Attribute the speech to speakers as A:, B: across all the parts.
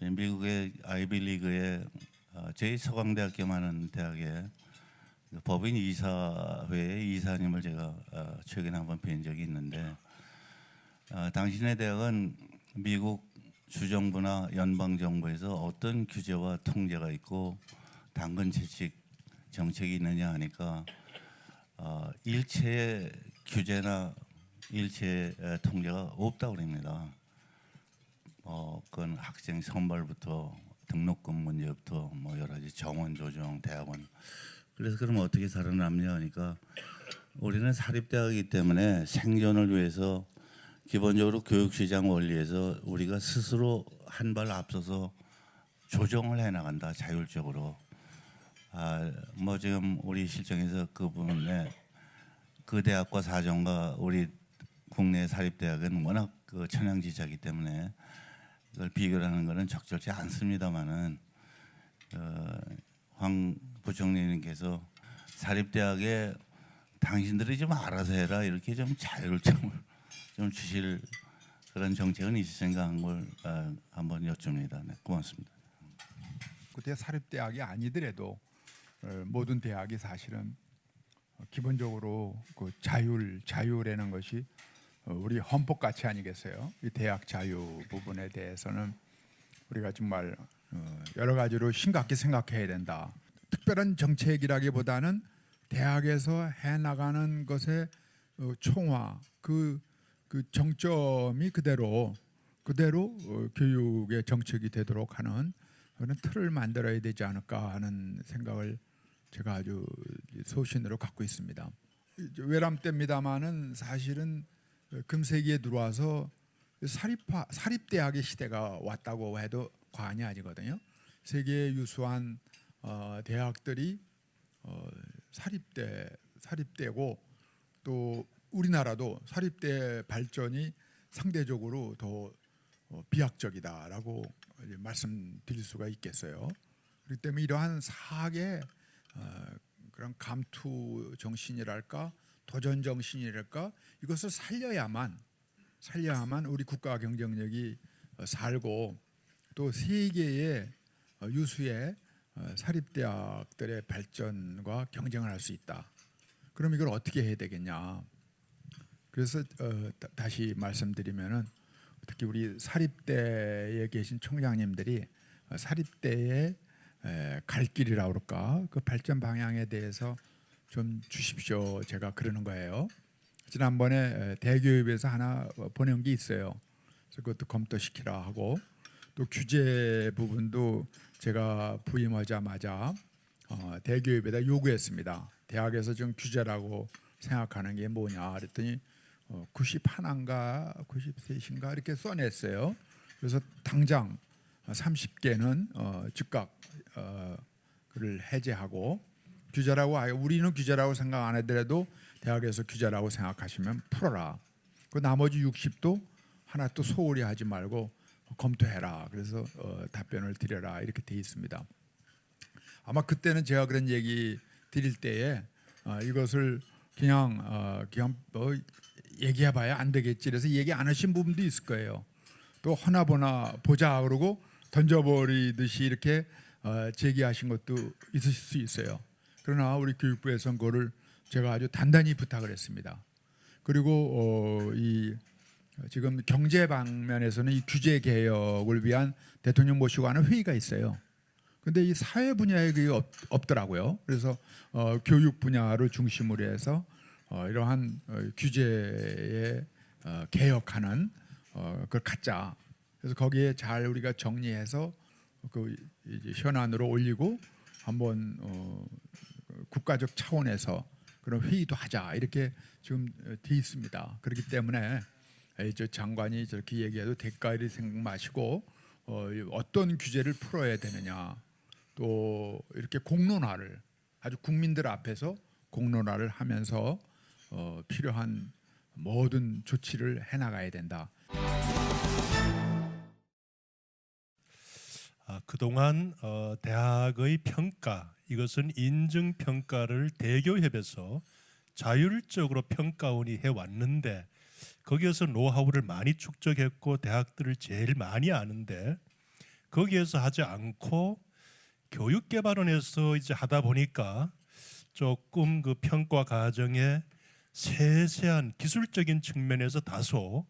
A: 미국의 아이비리그의 어, 제2서강대학교만한 대학의 그 법인 이사회 이사님을 제가 어, 최근에 한번 뵌 적이 있는데 어, 당신의 대학은 미국 주정부나 연방 정부에서 어떤 규제와 통제가 있고 당근 채식 정책이 있느냐 하니까 어, 일체의 규제나 일체의 에, 통제가 없다고 그럽니다. 어, 그건 학생 선발부터 등록금 문제부터 뭐 여러 가지 정원 조정, 대학원. 그래서 그러면 어떻게 살아남냐 하니까 우리는 사립대학이기 때문에 생존을 위해서 기본적으로 교육시장 원리에서 우리가 스스로 한 발 앞서서 조정을 해 나간다 자율적으로. 아, 뭐 지금 우리 실정에서 그 부분에 그 대학과 사정과 우리 국내 사립대학은 워낙 그 천양지차기 때문에 비교하는 것은 적절치 않습니다만은 어, 황 부총리님께서 사립대학에 당신들이 좀 알아서 해라 이렇게 좀 자유를 좀, 좀 주실 그런 정책은 있으신가 한걸 어, 한번 여쭙니다. 네, 고맙습니다.
B: 그때 사립대학이 아니더라도 어, 모든 대학이 사실은 어, 기본적으로 그 자율 자율이라는 것이 어, 우리 헌법 가치 아니겠어요? 이 대학 자유 부분에 대해서는 우리가 정말 어, 여러 가지로 심각히 생각해야 된다. 특별한 정책이라기보다는 대학에서 해 나가는 것의 어, 총화 그, 그 정점이 그대로 그대로 어, 교육의 정책이 되도록 하는 그런 틀을 만들어야 되지 않을까 하는 생각을 제가 아주 소신으로 갖고 있습니다. 외람 때입니다마는 사실은 금세기에 들어와서 사립화 사립대학의 시대가 왔다고 해도 과언이 아니거든요. 세계 유수한 어, 대학들이 어, 사립대 사립대고 또 우리나라도 사립대 발전이 상대적으로 더 어, 비약적이다라고 말씀드릴 수가 있겠어요. 그렇기 때문에 이러한 사학의 어, 그런 감투 정신이랄까 도전 정신이랄까 이것을 살려야만 살려야만 우리 국가 경쟁력이 어, 살고 또 세계의 어, 유수의 어, 사립대학들의 발전과 경쟁을 할 수 있다. 그럼 이걸 어떻게 해야 되겠냐? 그래서 어, 다- 다시 말씀드리면은 특히 우리 사립대에 계신 총장님들이 어, 사립대의 에, 갈 길이라 그럴까 그 발전 방향에 대해서 좀 주십시오. 제가 그러는 거예요. 지난번에 에, 대교육에서 하나 어, 보낸 게 있어요. 그래서 그것도 검토시키라 하고 또 규제 부분도 제가 부임하자마자 어, 대교육에다 요구했습니다. 대학에서 좀 규제라고 생각하는 게 뭐냐 그랬더니 어, 91인가 93인가 이렇게 써냈어요. 그래서 당장 30개는 어, 즉각 어, 그를 해제하고 규제라고 아예 우리는 규제라고 생각 안 하더라도 대학에서 규제라고 생각하시면 풀어라. 그 나머지 60도 하나 또 소홀히 하지 말고 검토해라. 그래서 어, 답변을 드려라 이렇게 돼 있습니다. 아마 그때는 제가 그런 얘기 드릴 때에 어, 이것을 그냥 어, 그냥 뭐 얘기해봐야 안 되겠지. 그래서 얘기 안 하신 부분도 있을 거예요. 또 하나보나 보자 그러고 던져버리듯이 이렇게 어, 제기하신 것도 있으실 수 있어요. 그러나 우리 교육부에서는 그거를 제가 아주 단단히 부탁을 했습니다. 그리고 어, 이 지금 경제 방면에서는 이 규제 개혁을 위한 대통령 모시고 하는 회의가 있어요. 근데 이 사회 분야에 그게 없, 없더라고요. 그래서 어, 교육 분야를 중심으로 해서 어, 이러한 어, 규제에 어, 개혁하는 어, 그걸 갖자. 그래서 거기에 잘 우리가 정리해서 그 현안으로 올리고 한번 어, 국가적 차원에서 그런 회의도 하자 이렇게 지금 어, 돼 있습니다. 그렇기 때문에 저 장관이 저렇게 얘기해도 대가리 생각 마시고 어, 이 어떤 규제를 풀어야 되느냐 또 이렇게 공론화를 아주 국민들 앞에서 공론화를 하면서 어, 필요한 모든 조치를 해나가야 된다.
C: 아, 그동안 어, 대학의 평가 이것은 인증 평가를 대교협에서 자율적으로 평가원이 해 왔는데 거기에서 노하우를 많이 축적했고 대학들을 제일 많이 아는데 거기에서 하지 않고 교육개발원에서 이제 하다 보니까 조금 그 평가 과정에 세세한 기술적인 측면에서 다소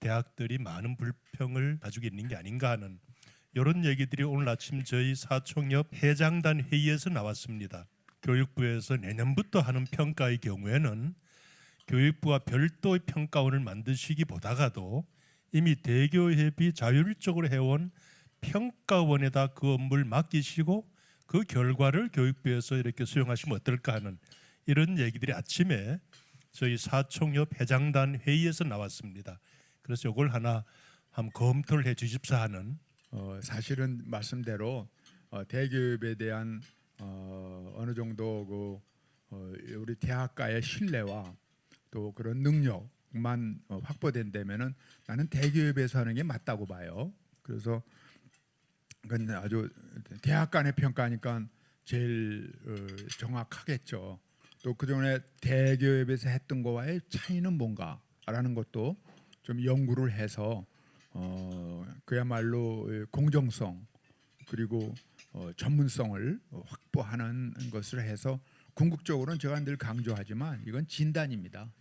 C: 대학들이 많은 불평을 가지고 있는 게 아닌가 하는 이런 얘기들이 오늘 아침 저희 사총협 회장단 회의에서 나왔습니다. 교육부에서 내년부터 하는 평가의 경우에는 교육부와 별도의 평가원을 만드시기보다가도 이미 대교협이 자율적으로 해온 평가원에다 그 업무를 맡기시고 그 결과를 교육부에서 이렇게 수용하시면 어떨까 하는 이런 얘기들이 아침에 저희 사총협 회장단 회의에서 나왔습니다. 그래서 이걸 하나 한번 검토를 해 주십사 하는
B: 어, 사실은 말씀대로 어, 대기업에 대한 어, 어느 정도 그 어, 우리 대학가의 신뢰와 또 그런 능력만 어, 확보된다면은 나는 대기업에서 하는 게 맞다고 봐요. 그래서 그건 아주 대학 간의 평가니까 제일 어, 정확하겠죠. 또 그전에 대기업에서 했던 거와의 차이는 뭔가라는 것도 좀 연구를 해서 어, 그야말로 공정성 그리고 어, 전문성을 확보하는 것을 해서 궁극적으로는 제가 늘 강조하지만 이건 진단입니다.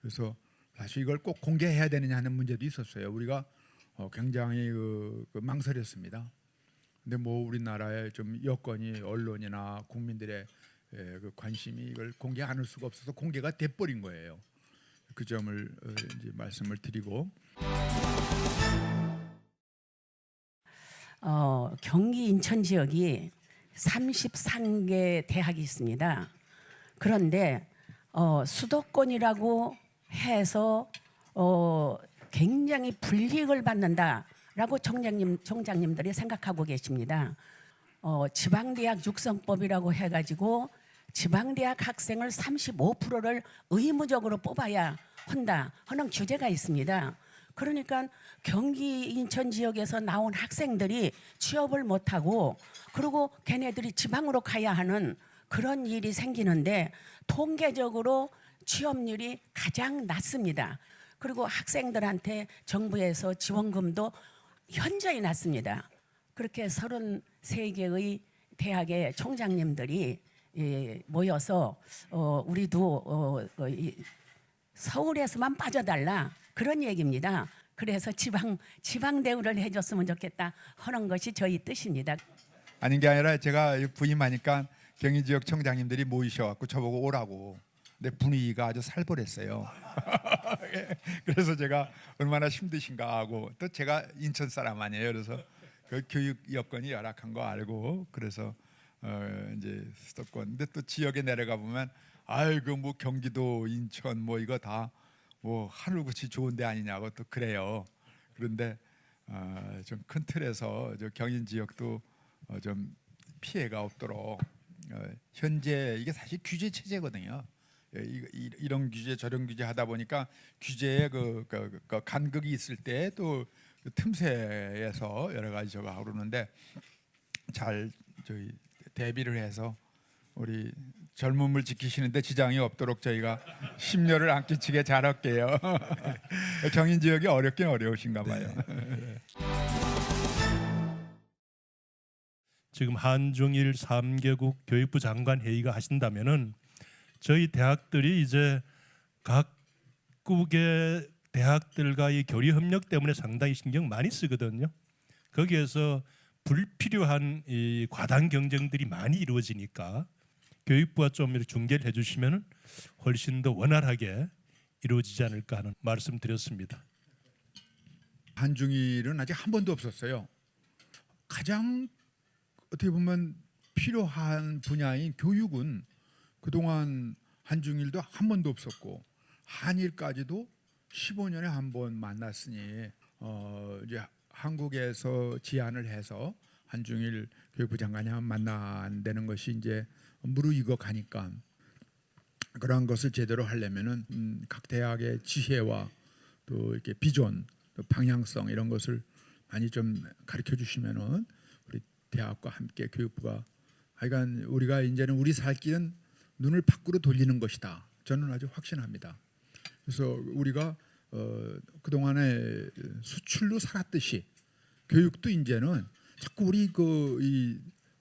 B: 그래서 사실 이걸 꼭 공개해야 되느냐 하는 문제도 있었어요. 우리가 어, 굉장히 그, 그 망설였습니다. 근데 뭐 우리나라의 좀 여건이 언론이나 국민들의 에, 그 관심이 이걸 공개 안 할 수가 없어서 공개가 돼버린 거예요. 그 점을 어, 이제 말씀을 드리고
D: 어, 경기 인천 지역이 33개 대학이 있습니다. 그런데 어, 수도권이라고 해서 어, 굉장히 불이익을 받는다라고 총장님 총장님들이 생각하고 계십니다. 어, 지방대학 육성법이라고 해가지고 지방대학 학생을 35%를 의무적으로 뽑아야 한다 하는 규제가 있습니다. 그러니까 경기 인천 지역에서 나온 학생들이 취업을 못하고 그리고 걔네들이 지방으로 가야 하는 그런 일이 생기는데 통계적으로 취업률이 가장 낮습니다. 그리고 학생들한테 정부에서 지원금도 현저히 낮습니다. 그렇게 33개의 대학의 총장님들이 예, 모여서 어, 우리도 어, 어, 이, 서울에서만 빠져달라 그런 얘기입니다. 그래서 지방 지방 대우를 해줬으면 좋겠다 하는 것이 저희 뜻입니다.
B: 아닌 게 아니라 제가 부임하니까 경희 지역 청장님들이 모이셔갖고 저보고 오라고. 근데 분위기가 아주 살벌했어요. 그래서 제가 얼마나 힘드신가 하고 또 제가 인천 사람 아니에요. 그래서 그 교육 여건이 열악한 거 알고 그래서 어 이제 수도권. 근데 또 지역에 내려가 보면 아이고 뭐 경기도 인천 뭐 이거 다 뭐 하늘같이 좋은데 아니냐고 또 그래요. 그런데 어, 좀큰 틀에서 저 경인 지역도 어, 좀 피해가 없도록 어, 현재 이게 사실 규제 체제거든요. 예, 이, 이, 이런 규제 저런 규제 하다 보니까 규제에 그, 그, 그 간극이 있을 때또 그 틈새에서 여러 가지 하고 그러는데 잘 저희 대비를 해서 우리 젊음을 지키시는데 지장이 없도록 저희가 심려를 안 끼치게 잘 할게요. 경인 지역이 어렵긴 어려우신가 봐요.
C: 지금 한중일 3개국 교육부 장관 회의가 하신다면은 저희 대학들이 이제 각국의 대학들과의 교류 협력 때문에 상당히 신경 많이 쓰거든요. 거기에서 불필요한 이 과당 경쟁들이 많이 이루어지니까 교육부가 좀 이렇게 중개를 해주시면 훨씬 더 원활하게 이루어지지 않을까 하는 말씀드렸습니다.
B: 한중일은 아직 한 번도 없었어요. 가장 어떻게 보면 필요한 분야인 교육은 그동안 한중일도 한 번도 없었고 한일까지도 15년에 한 번 만났으니 어 이제 한국에서 제안을 해서 한중일 교육부 장관이 만난다는 것이 이제 무르익어 가니까 그러한 것을 제대로 하려면은 음, 각 대학의 지혜와 또 이렇게 비전, 또 방향성 이런 것을 많이 좀 가르쳐 주시면은 우리 대학과 함께 교육부가 하여간 우리가 이제는 우리 살 길은 눈을 밖으로 돌리는 것이다. 저는 아주 확신합니다. 그래서 우리가 어, 그동안에 수출로 살았듯이 교육도 이제는 자꾸 우리 그 이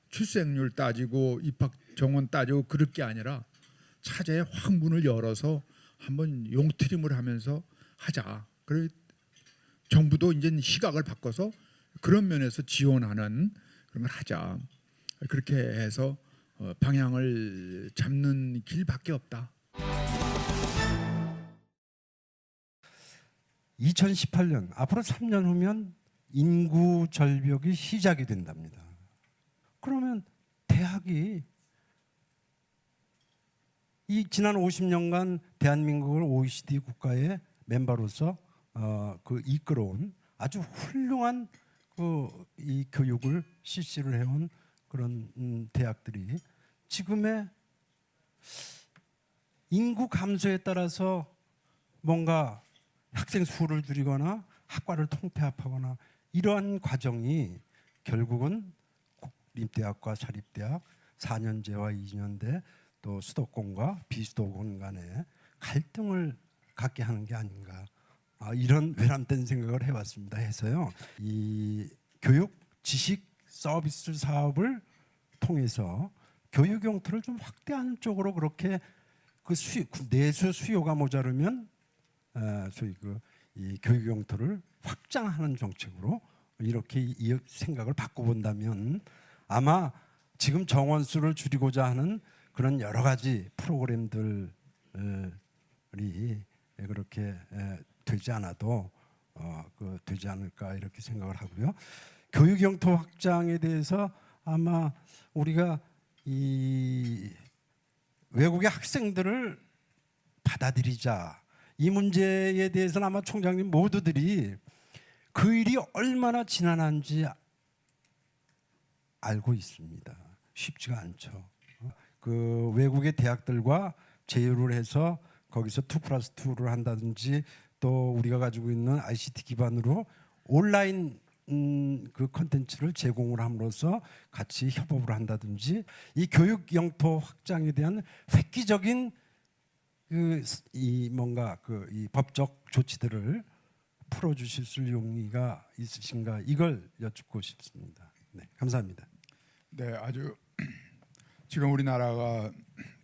B: 출생률 따지고 입학 정원 따지고 그럴 게 아니라 차제에 확 문을 열어서 한번 용트림을 하면서 하자. 그래 정부도 이제 시각을 바꿔서 그런 면에서 지원하는 그런 걸 하자. 그렇게 해서 어, 방향을 잡는 길밖에 없다.
E: 2018년 앞으로 3년 후면 인구 절벽이 시작이 된답니다. 그러면 대학이 이 지난 50년간 대한민국을 OECD 국가의 멤버로서 어, 그 이끌어온 아주 훌륭한 그 이 교육을 실시를 해온 그런 음, 대학들이 지금의 인구 감소에 따라서 뭔가 학생 수를 줄이거나 학과를 통폐합하거나 이러한 과정이 결국은 국립대학과 사립대학 4년제와 2년제 또 수도권과 비수도권 간의 갈등을 갖게 하는 게 아닌가. 아, 이런 외람된 생각을 해봤습니다. 해서요. 이 교육 지식 서비스 사업을 통해서 교육 용토를 좀 확대하는 쪽으로 그렇게 그 수요, 내수 수요가 모자르면 어, 소위 그이 교육 용토를 확장하는 정책으로 이렇게 이 생각을 바꿔본다면 아마 지금 정원 수를 줄이고자 하는 그런 여러 가지 프로그램들이 그렇게 에, 되지 않아도 어, 그 되지 않을까 이렇게 생각을 하고요. 교육 영토 확장에 대해서 아마 우리가 이 외국의 학생들을 받아들이자 이 문제에 대해서는 아마 총장님 모두들이 그 일이 얼마나 지난한지 알고 있습니다. 쉽지가 않죠. 어? 그 외국의 대학들과 제휴를 해서 거기서 2 플러스 2를 한다든지 또 우리가 가지고 있는 ICT 기반으로 온라인 음, 그 컨텐츠를 제공을 함으로써 같이 협업을 한다든지 이 교육 영토 확장에 대한 획기적인 그 이 뭔가 그 이 법적 조치들을 풀어 주실 수 용의가 있으신가 이걸 여쭙고 싶습니다. 네, 감사합니다.
B: 네, 아주 지금 우리나라가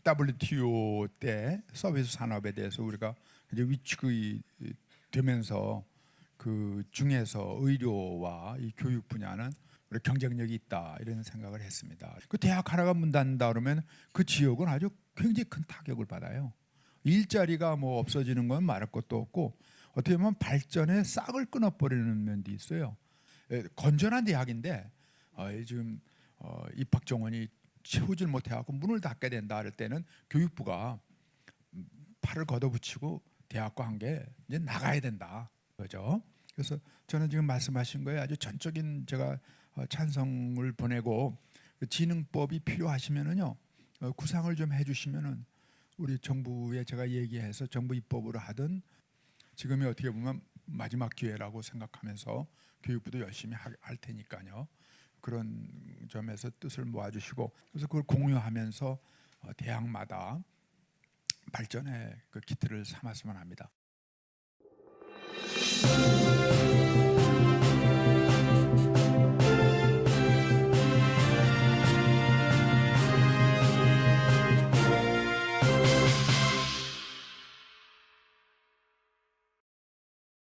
B: WTO 때 서비스 산업에 대해서 우리가 이제 위축이 되면서 그 중에서 의료와 이 교육 분야는 우리 경쟁력이 있다 이런 생각을 했습니다. 그 대학 하나가 문 닫는다 그러면 그 지역은 아주 굉장히 큰 타격을 받아요. 일자리가 뭐 없어지는 건 말할 것도 없고 어떻게 보면 발전의 싹을 끊어버리는 면도 있어요. 예, 건전한 대학인데 어, 지금 어, 입학 정원이 채우질 못해갖고 문을 닫게 된다 할 때는 교육부가 음, 팔을 걷어붙이고 대학과 한 게 이제 나가야 된다 그죠? 그래서 저는 지금 말씀하신 거에 아주 전적인 제가 어, 찬성을 보내고 그 진흥법이 필요하시면은요 어, 구상을 좀 해주시면은 우리 정부에 제가 얘기해서 정부 입법으로 하든 지금이 어떻게 보면 마지막 기회라고 생각하면서 교육부도 열심히 하- 할 테니까요. 그런 점에서 뜻을 모아주시고 그래서 그걸 공유하면서 어, 대학마다 발전의 그 기틀을 삼았으면 합니다.